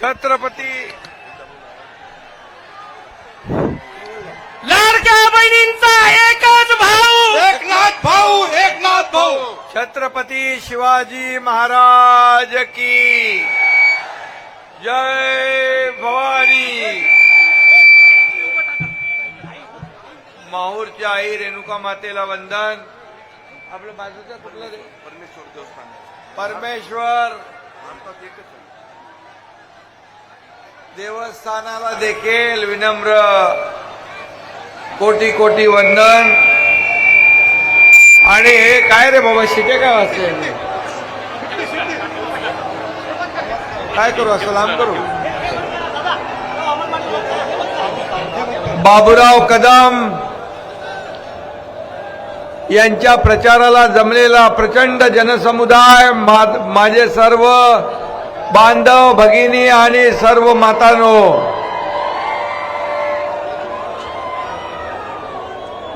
छत्रपती लाडक्या बहिणींचा एकच भाऊ. एकनाथ भाऊ एकनाथ भाऊ. छत्रपती शिवाजी महाराज की जय भवानी. माहूरच्या आई रेणुका मातेला वंदन. आपलं बाजूचं कुठलं परमेश्वर देवस्थान. परमेश्वर. भारतात एकच. देवस्थानाला देखील विनम्र कोटी कोटी वंदन. आणि हे काय रे बाबा शिटे काय वाचले? काय करू असं लांब करू? बाबूराव कदम यांच्या प्रचाराला जमलेला प्रचंड जनसमुदाय मा- माझे सर्व बांधव भगिनी आणि सर्व मातानो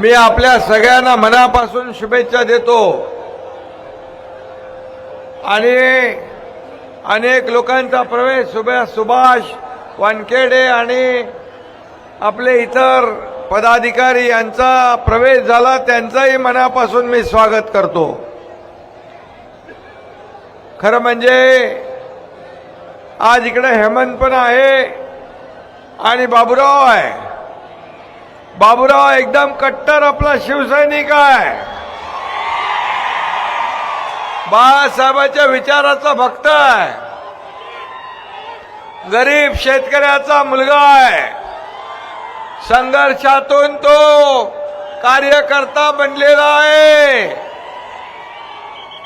मी आपल्या सगळ्यांना मनापासून शुभेच्छा देतो. आणि अनेक लोकांचा प्रवेश सुभा सुभाष वानखेडे आणि आपले इतर पदाधिकारी यांचा प्रवेश झाला त्यांचाही मनापासून मी स्वागत करतो. खरं म्हणजे आज इकडे हेमंत पण आहे आणि बाबूराव आहे. बाबूराव एकदम कट्टर आपला शिवसैनिक आहे. बाळासाहेबांच्या विचाराचा भक्त आहे. गरीब शेतकऱ्याचा मुलगा आहे. संघर्षातून तो कार्यकर्ता बनलेला आहे.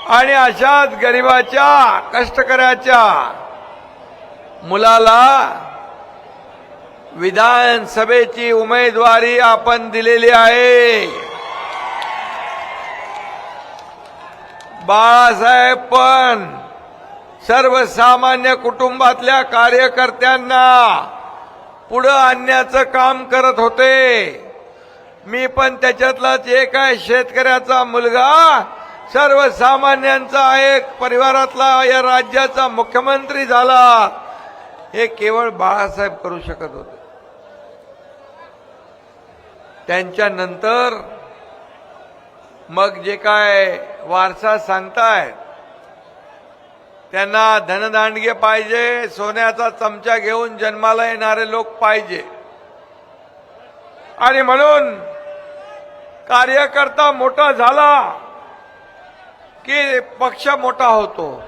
आणि अशाच गरिबाच्या कष्टकऱ्याच्या मुलाला विधानसभेची उमेदवारी आपण दिलेली आहे. बाळासाहेब पण सर्वसामान्य कुटुंबातल्या कार्यकर्त्यांना पुढं आणण्याचं काम करत होते. मी पण त्याच्यातलाच एक आहे शेतकऱ्याचा मुलगा. सर्वसामान्यांचा एक परिवारातला या राज्याचा मुख्यमंत्री झाला. हे केवळ बाळासाहेब करू शकत होते. त्यांच्यानंतर मग जे काय वारसा सांगतायत त्यांना धनदांडगे पाहिजे सोन्याचा चमचा घेऊन जन्माला येणारे लोक पाहिजे. आणि म्हणून कार्यकर्ता मोठा झाला की पक्ष मोठा होतो.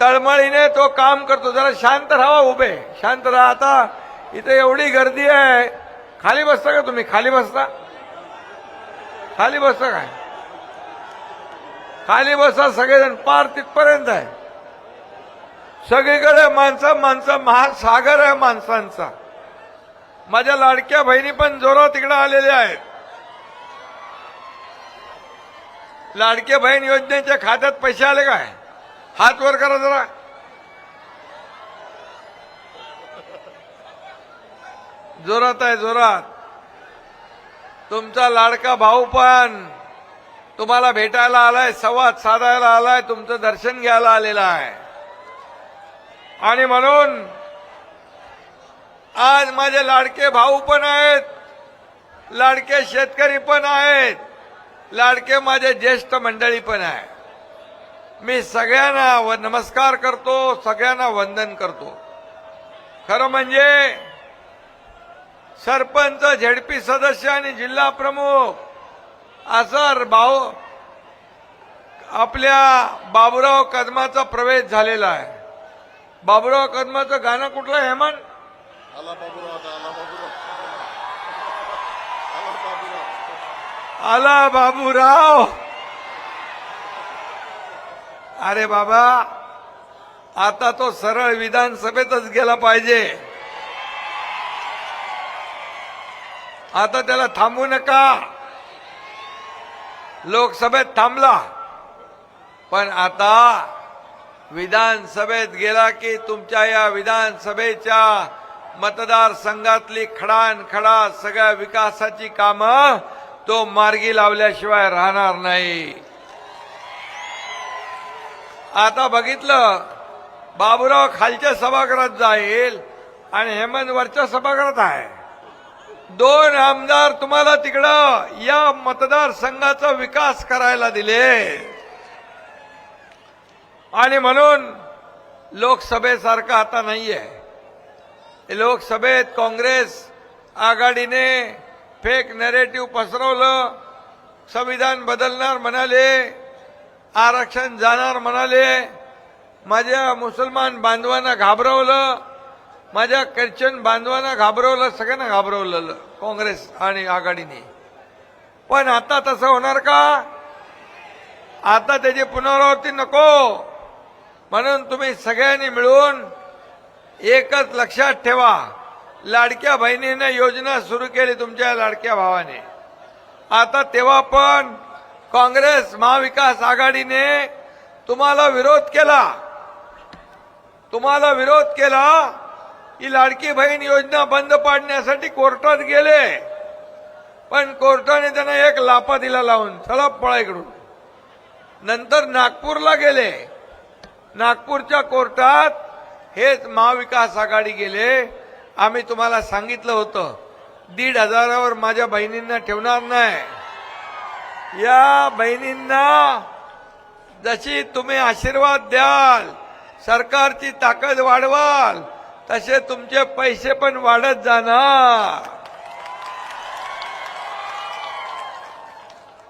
तळमळीने तो काम करतो. जरा शांत राहा उभे. शांत राहा. आता इथे एवढी गर्दी आहे. खाली बसता का तुम्ही? खाली बसता? खाली बसता काय? खाली बसा सगळेजण. पार तिथपर्यंत आहे. सगळीकडे माणसं माणसं महासागर आहे माणसांचा. माझ्या लाडक्या बहिणी पण जोरात तिकडे आलेल्या आहेत. लाडक्या बहीण योजनेच्या खात्यात पैसे आले काय? हात वर करा जरा. जोरात आहे जोरात. तुमचा लाडका भाऊ पण तुम्हाला भेटायला आलाय संवाद साधायला आलाय तुमचं दर्शन घ्यायला आलेला आहे. आणि म्हणून आज माझे लाडके भाऊ पण आहेत लाडके शेतकरी पण आहेत लाडके माझे ज्येष्ठ मंडळी पण आहे मी सगळ्यांना व नमस्कार करतो सगळ्यांना वंदन करतो. खरं म्हणजे सरपंच झेडपी सदस्य आणि जिल्हा प्रमुख असं भाऊ आपल्या बाबुराव कदमाचा प्रवेश झालेला आहे. बाबुराव कदमाचं गाणं कुठलं हेमंत? आला बाबूराव आता आला बाबूराव आला बाबूराव आला बाबूराव अरे बाबा आता तो सरळ विधानसभेतच गेला पाहिजे. आता त्याला थांबू नका. लोकसभेत थांबला. पण आता विधानसभेत गेला की तुमच्या या विधानसभेच्या मतदारसंघातली खडान खडा सगळ्या विकासाची कामं तो मार्गी लावल्याशिवाय राहणार नाही. आता बघितलं बाबूराव खालच्या सभागृहात जाईल आणि हेमंत वरच्या सभागृहात आहे. दोन आमदार तुम्हाला तिकडं या मतदारसंघाचा विकास करायला दिले. आणि म्हणून लोकसभेसारखं आता नाहीये. लोकसभेत काँग्रेस आघाडीने फेक नरेटिव्ह पसरवलं संविधान बदलणार म्हणाले आरक्षण जाणार म्हणाले. माझ्या मुसलमान बांधवांना घाबरवलं. माझ्या ख्रिश्चन बांधवांना घाबरवलं सगळ्यांना घाबरवलं काँग्रेस आणि आघाडीने. पण आता तसं होणार का? आता त्याची पुनरावृत्ती नको. म्हणून तुम्ही सगळ्यांनी मिळून एकच लक्षात ठेवा. लाडक्या बहिणीने योजना सुरू केली तुमच्या लाडक्या भावाने. आता तेव्हा पण काँग्रेस महाविकास आघाडीने तुम्हाला विरोध केला. तुम्हाला विरोध केला. ही लाडकी बहीण योजना बंद पाडण्यासाठी कोर्टात गेले. पण कोर्टाने त्यांना एक लापा दिला लावून चला पळा इकडून नंतर नागपूरला गेले. नागपूरच्या कोर्टात हेच महाविकास आघाडी गेले. आम्ही तुम्हाला सांगितलं होतं दीड हजारावर माझ्या बहिणींना ठेवणार नाही. या बहिणींना जशी तुम्ही आशीर्वाद द्याल सरकारची ताकद वाढवाल तसे तुमचे पैसे पण वाढत जाणार.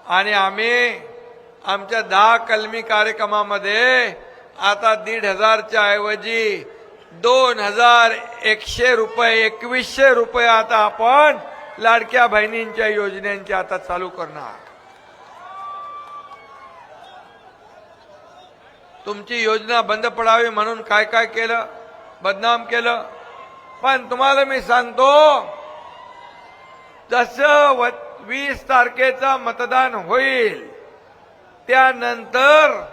आणि आम्ही आमच्या दहा कलमी कार्यक्रमामध्ये आता दीड हजारच्या ऐवजी दोन हजार एकशे रुपये एकवीसशे रुपये आता आपण लाडक्या बहिणींच्या योजनेंची आता चालू करणार. तुमची योजना बंद पडावी म्हणून काय काय केलं? बदनाम केलं? पण तुम्हाला मी सांगतो जसं व- वीस तारखेचा मतदान होईल त्यानंतर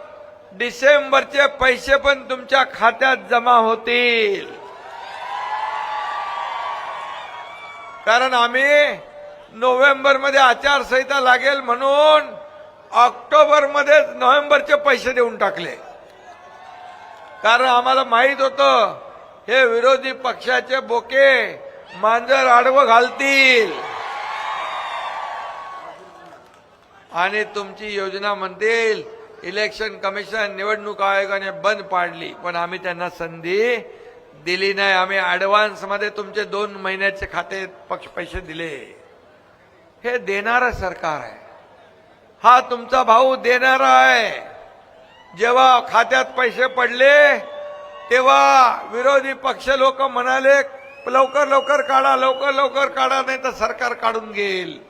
डिसेंबरचे पैसे पण तुमच्या खात्यात जमा होतील. कारण आम्ही नोव्हेंबरमध्ये आचारसंहिता लागेल म्हणून ऑक्टोबरमध्येच नोव्हेंबरचे पैसे देऊन टाकले. कारण आम्हाला माहीत होतं हे विरोधी पक्षाचे बोके मांजर आडवं घालतील. आणि तुमची योजना म्हणतील इलेक्शन कमिशन निवडणूक आयोगाने बंद पाडली. पण आम्ही त्यांना संधी दिली नाही. आम्ही ऍडव्हान्समध्ये तुमचे दोन महिन्याचे खाते पक्ष पैसे दिले. हे देणारं सरकार आहे. हा तुमचा भाऊ देणारा आहे. जेव्हा खात्यात पैसे पडले तेव्हा विरोधी पक्ष लोक म्हणाले लवकर लवकर काढा लवकर लवकर काढा नाही तर सरकार काढून घेईल.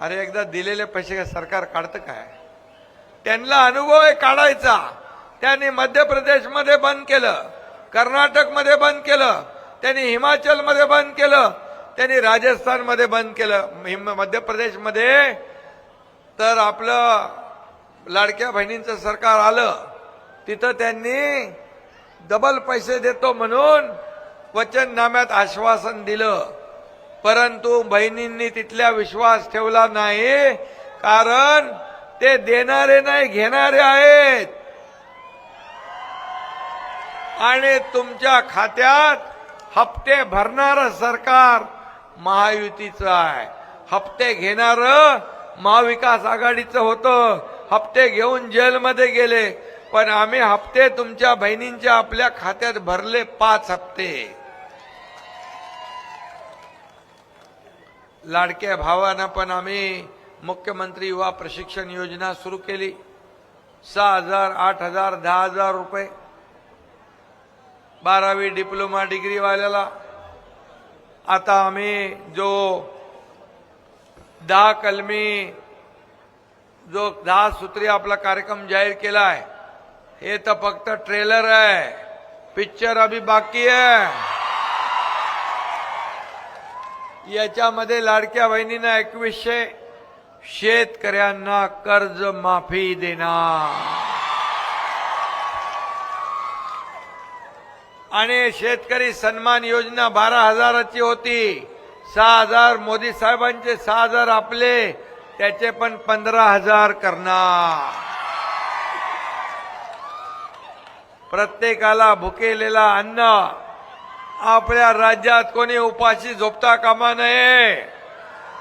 अरे एकदा दिलेले पैसे सरकार काढतं काय? त्यांना अनुभव आहे काढायचा. त्यांनी मध्य प्रदेशमध्ये बंद केलं कर्नाटकमध्ये बंद केलं त्यांनी हिमाचलमध्ये बंद केलं त्यांनी राजस्थानमध्ये बंद केलं. हिम- मध्य प्रदेशमध्ये तर आपलं लाडक्या बहिणींचं सरकार आलं तिथं त्यांनी डबल पैसे देतो म्हणून वचननाम्यात आश्वासन दिलं. परंतु बहिणींनी तिथल्या विश्वास ठेवला नाही कारण ते देणारे नाही घेणारे आहेत. आणि तुमच्या खात्यात हप्ते भरणारं सरकार महायुतीचं आहे. हप्ते घेणारं महाविकास आघाडीचं होतं. हप्ते घेऊन जेलमध्ये गेले. पण आम्ही हप्ते तुमच्या बहिणींच्या आपल्या खात्यात भरले पाच हप्ते. लाडक्या भावानं पण आम्ही मुख्यमंत्री युवा प्रशिक्षण योजना सुरू केली. सहा हजार आठ हजार दहा हजार रुपये. बारावी डिप्लोमा डिग्रीवाल्याला आता आम्ही जो दहा कलमी जो दहा सूत्री आपला कार्यक्रम जाहीर केला आहे हे तर फक्त ट्रेलर आहे. पिक्चर अभी बाकी आहे. याच्यामध्ये लाडक्या बहिणींना एकवीसशे शेतकऱ्यांना कर्ज माफी देणार. आणि शेतकरी सन्मान योजना बारा हजाराची होती. सहा हजार मोदी साहेबांचे सहा हजार आपले. त्याचे पण पंधरा हजार करणार. प्रत्येकाला भुकेलेला अन्न. आपल्या राज्यात कोणी उपाशी झोपता कामा नये.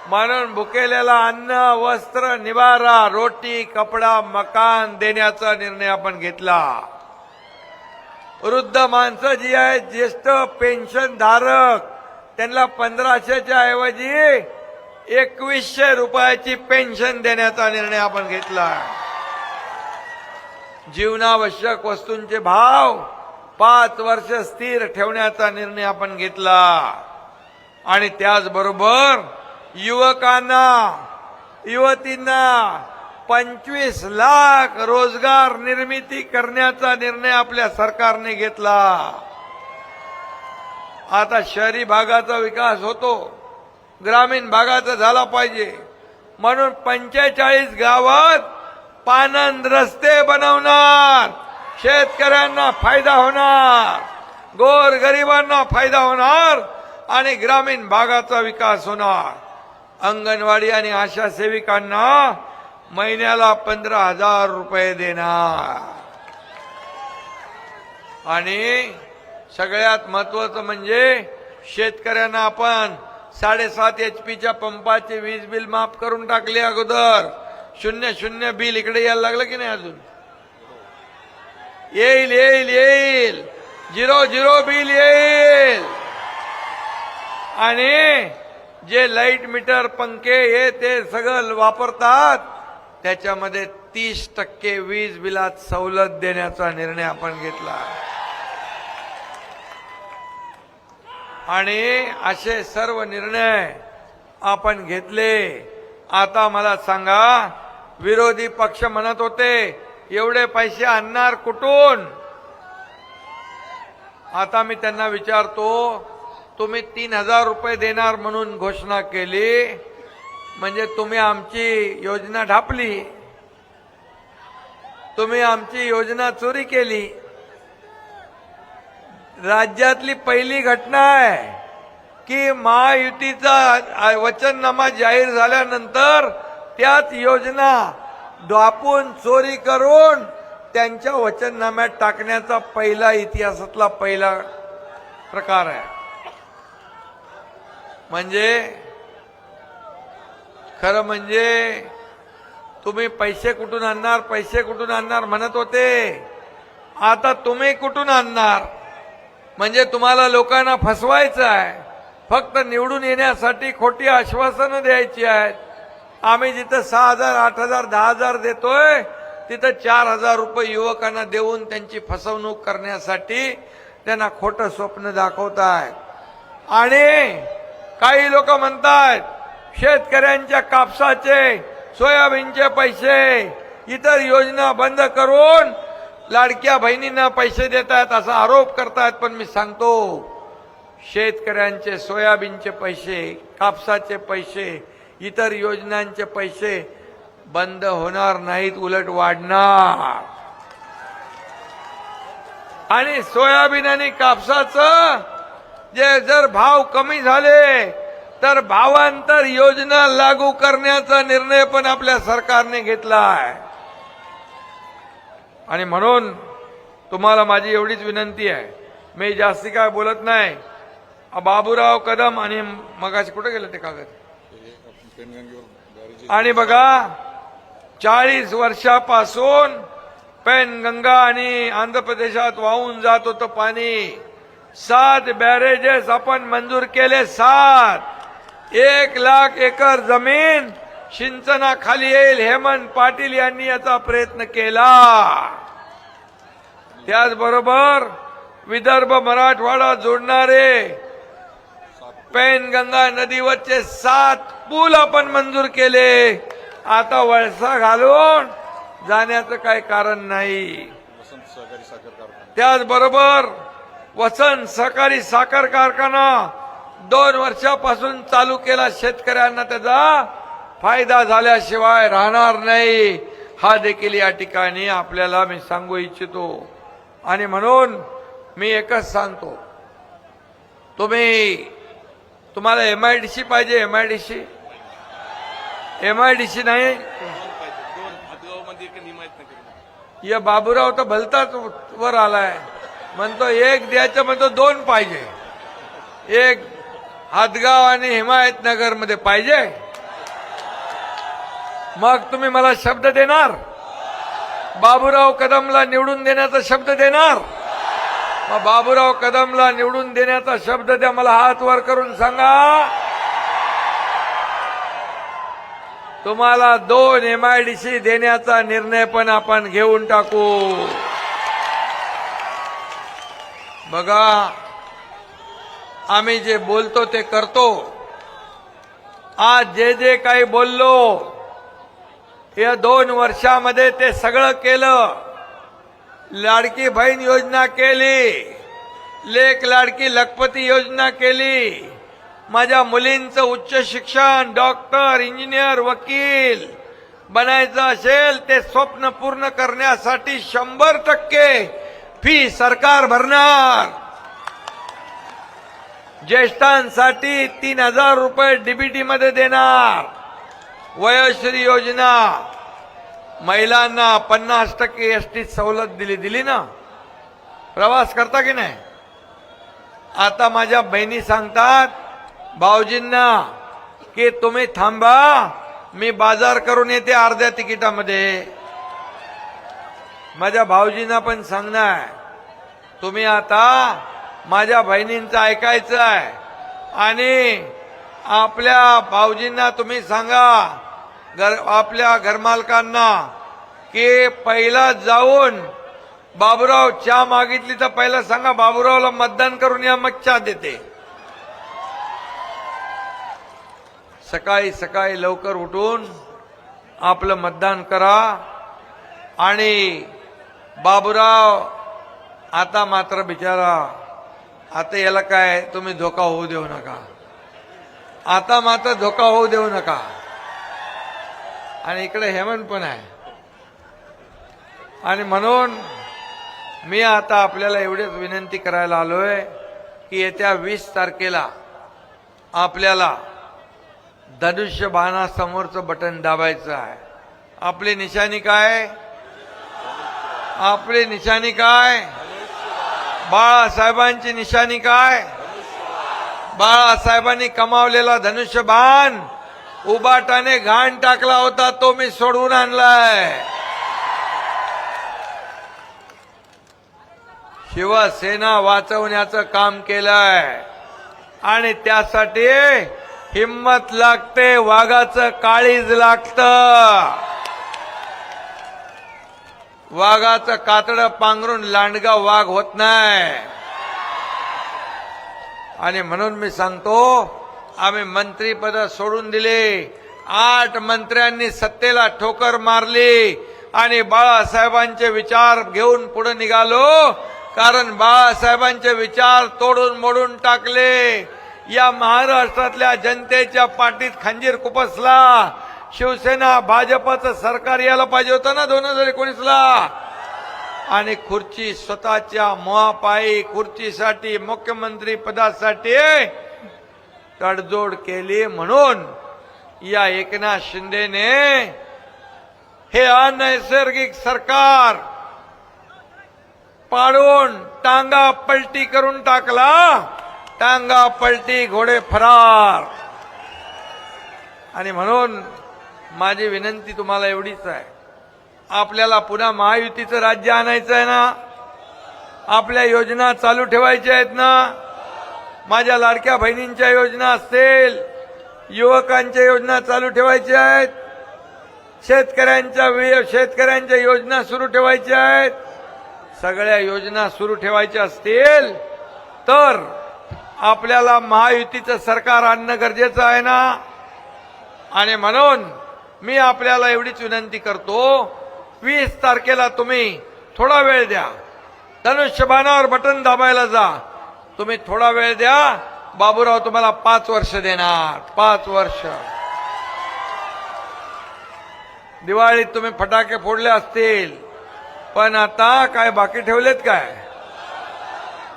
म्हणून भुकेलेला अन्न वस्त्र निवारा रोटी कपडा मकान देण्याचा निर्णय आपण घेतला. वृद्ध माणसं जी आहेत ज्येष्ठ पेन्शन धारक त्यांना पंधराशेच्या ऐवजी एकवीसशे रुपयाची पेन्शन देण्याचा निर्णय आपण घेतला. जीवनावश्यक वस्तूंचे भाव पाच वर्ष स्थिर ठेवण्याचा निर्णय आपण घेतला. आणि त्याचबरोबर युवकांना युवतींना पंचवीस लाख रोजगार निर्मिती करण्याचा निर्णय आपल्या सरकारने घेतला. आता शहरी भागाचा विकास होतो. ग्रामीण भागाचा झाला पाहिजे. म्हणून पंचेचाळीस गावात पानंद रस्ते बनवणार. शेतकऱ्यांना फायदा होणार. गोर गरिबांना फायदा होणार आणि ग्रामीण भागाचा विकास होणार. अंगणवाडी आणि आशा सेविकांना महिन्याला पंधरा हजार रुपये देणार. आणि सगळ्यात महत्वाचं म्हणजे शेतकऱ्यांना आपण साडेसात एच पीच्या पंपाचे वीज बिल माफ करून टाकले अगोदर. शून्य शून्य बिल इकडे यायला लागलं की नाही अजून? येईल येईल येईल. झिरो झिरो बिल येईल. आणि जे लाइट मीटर पंखे हे ते सगळं वापरतात त्याच्यामध्ये तीस टक्के वीज बिलात सवलत देण्याचा निर्णय आपण घेतला. आणि असे सर्व निर्णय आपण घेतले. आता मला सांगा विरोधी पक्ष म्हणत होते एवढे पैसे आणणार कुठून? आता मी त्यांना विचारतो तुम्ही तीन हजार रुपये देणार म्हणून घोषणा केली म्हणजे तुम्ही आमची योजना ढापली. तुम्ही आमची योजना चोरी केली. राज्यातली पहिली घटना आहे की महायुतीचा वचननामा जाहीर झाल्यानंतर त्याच योजना ढापून चोरी करून त्यांच्या वचननाम्यात टाकण्याचा पहिला इतिहासातला पहिला प्रकार आहे. म्हणजे खरं म्हणजे तुम्ही पैसे कुठून आणणार पैसे कुठून आणणार म्हणत होते. आता तुम्ही कुठून आणणार? म्हणजे तुम्हाला लोकांना फसवायचं आहे. फक्त निवडून येण्यासाठी खोटी आश्वासनं द्यायची आहेत. आम्ही जिथं सहा हजार आठ हजार दहा हजार देतोय तिथं चार हजार रुपये युवकांना देऊन त्यांची फसवणूक करण्यासाठी त्यांना खोटं स्वप्न दाखवताय आणि काही लोक म्हणतात शेतकऱ्यांच्या कापसाचे सोयाबीनचे पैसे इतर योजना बंद करून लाडक्या बहिणींना पैसे देतात असा आरोप करतायत पण मी सांगतो शेतकऱ्यांचे सोयाबीनचे पैसे कापसाचे पैसे इतर योजनांचे पैसे बंद होणार नाहीत उलट वाढणार. आणि सोयाबीन आणि कापसाचं जे जर भाव कमी झाले तर भावांतर योजना लागू करण्याचा निर्णय पण आपल्या सरकारने घेतला आहे आणि म्हणून तुम्हाला माझी एवढीच विनंती आहे. मी जास्ती काय बोलत नाही. बाबूराव कदम आणि मगाशी कुठं गेलं ते कागद? आणि बघा चाळीस वर्षापासून पेनगंगा आणि आंध्र प्रदेशात वाहून जात होतं पाणी. सात बॅरेजेस आपण मंजूर केले सात. एक लाख एकर जमीन सिंचनाखाली येईल हेमंत पाटील यांनी याचा प्रयत्न केला. त्याचबरोबर विदर्भ मराठवाडा जोडणारे पैनगंगा नदीवरचे सात पूल आपण मंजूर केले. आता वळसा घालून जाण्याचं काही कारण नाही. त्याचबरोबर वसंत सहकारी साखर कारखाना दोन वर्षापासून चालू केला शेतकऱ्यांना त्याचा फायदा झाल्याशिवाय राहणार नाही. हा देखील या ठिकाणी आपल्याला मी सांगू इच्छितो. आणि म्हणून मी एकच सांगतो. तुम्ही तुम्हाला एम आय डी सी पाहिजे M I D C M I D C नाही? या बाबूराव तर भलताच वर आलाय. म्हणतो एक द्यायचं म्हणतो दोन पाहिजे. एक हातगाव आणि हिमायतनगरमध्ये पाहिजे. मग तुम्ही मला शब्द देणार? बाबूराव कदमला निवडून देण्याचा शब्द देणार? मग बाबूराव कदमला निवडून देण्याचा शब्द द्या मला हात वर करून सांगा. तुम्हाला दोन एमआयडीसी देण्याचा निर्णय पण आपण घेऊन टाकू. बघा आम्ही जे बोलतो ते करतो. आज जे जे काही बोललो या दोन वर्षामध्ये ते सगळं केलं. लाडकी बहीण योजना केली. लेख लाडकी लखपती योजना केली. माझ्या मुलींचं उच्च शिक्षण डॉक्टर इंजिनियर वकील बनायचं असेल ते स्वप्न पूर्ण करण्यासाठी शंभर टक्के फी सरकार भरणार. ज्येष्ठांसाठी तीन हजार रुपये डीबीटी मध्ये देणार. वयश्री योजना. महिलांना पन्नास टक्के एस टी सवलत दिली दिली ना? प्रवास करता की नाही? आता माझ्या बहिणी सांगतात भाऊजींना की तुम्ही थांबा मी बाजार करून येते अर्ध्या तिकिटामध्ये. माझ्या भाऊजींना पण सांगणार तुम्ही आता माझ्या बहिणींचं ऐकायचं आहे आणि आपल्या भाऊजींना तुम्ही सांगा घर आपल्या घरमालकांना की पहिला जाऊन बाबूराव चहा मागितली तर पहिला सांगा बाबूरावला मतदान करून या मग चहा देते. सकाळी सकाळी लवकर उठून आपलं मतदान करा आणि बाबूराव आता मात्र बिचारा आता याला काय तुम्ही धोका होऊ देऊ नका. आता मात्र धोका होऊ देऊ नका. आणि इकडे हेमंत पण आहे. आणि म्हणून मी आता आपल्याला एवढीच विनंती करायला आलोय की येत्या वीस तारखेला आपल्याला धनुष्य बाणासमोरचं बटन दाबायचं आहे. आपली निशाणी काय? आपली निशाणी काय? बाळासाहेबांची निशाणी काय? बाळासाहेबांनी कमावलेला धनुष्यबाण उबाटाने घाण टाकला होता तो मी सोडून आणलाय. शिवसेना वाचवण्याचं काम केलंय. आणि त्यासाठी हिम्मत लागते वाघाचं काळीज लागतं. वाघाचं कातडं पांघरून लांडगा वाघ होत नाही. आणि म्हणून मी सांगतो आम्ही मंत्रीपद सोडून दिले. आठ मंत्र्यांनी सत्तेला ठोकर मारली आणि बाळासाहेबांचे विचार घेऊन पुढे निघालो कारण बाळासाहेबांचे विचार तोडून मोडून टाकले. या महाराष्ट्रातल्या जनतेच्या पाठीत खंजीर कुपसला. शिवसेना भाजपचं सरकार यायला पाहिजे होतं ना दोन हजार एकोणीसला? आणि खुर्ची स्वतःच्या मोहापायी खुर्चीसाठी मुख्यमंत्री पदासाठी तडजोड केली म्हणून या एकनाथ शिंदेने हे अनैसर्गिक सरकार पाडून टांगा पलटी करून टाकला. टांगा पलटी घोडे फरार. आणि म्हणून माझी विनंती तुम्हाला एवढीच आहे. आपल्याला पुन्हा महायुतीचं राज्य आणायचं आहे ना? आपल्या योजना चालू ठेवायच्या आहेत ना? माझ्या लाडक्या बहिणींच्या योजना असतील युवकांच्या योजना चालू ठेवायच्या आहेत शेतकऱ्यांच्या शेतकऱ्यांच्या योजना सुरू ठेवायच्या आहेत. सगळ्या योजना सुरू ठेवायच्या असतील तर आपल्याला महायुतीचं सरकार आणणं गरजेचं आहे ना? आणि म्हणून मी आपल्याला एवढीच विनंती करतो वीस तारखेला तुम्ही थोडा वेळ द्या. धनुष्यबाणावर बटन दाबायला जा. तुम्ही थोडा वेळ द्या. बाबूराव तुम्हाला पाच वर्ष देणार. पाच वर्ष. दिवाळीत तुम्ही फटाके फोडले असतील. पण आता काय बाकी ठेवलेत काय?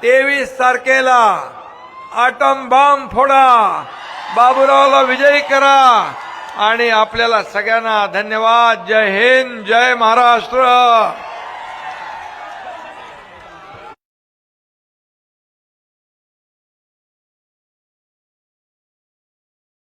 तेवीस तारखेला आटम बॉम्ब फोडा. बाबूरावला विजयी करा. आणि आपल्याला सगळ्यांना धन्यवाद. जय हिंद जय महाराष्ट्र.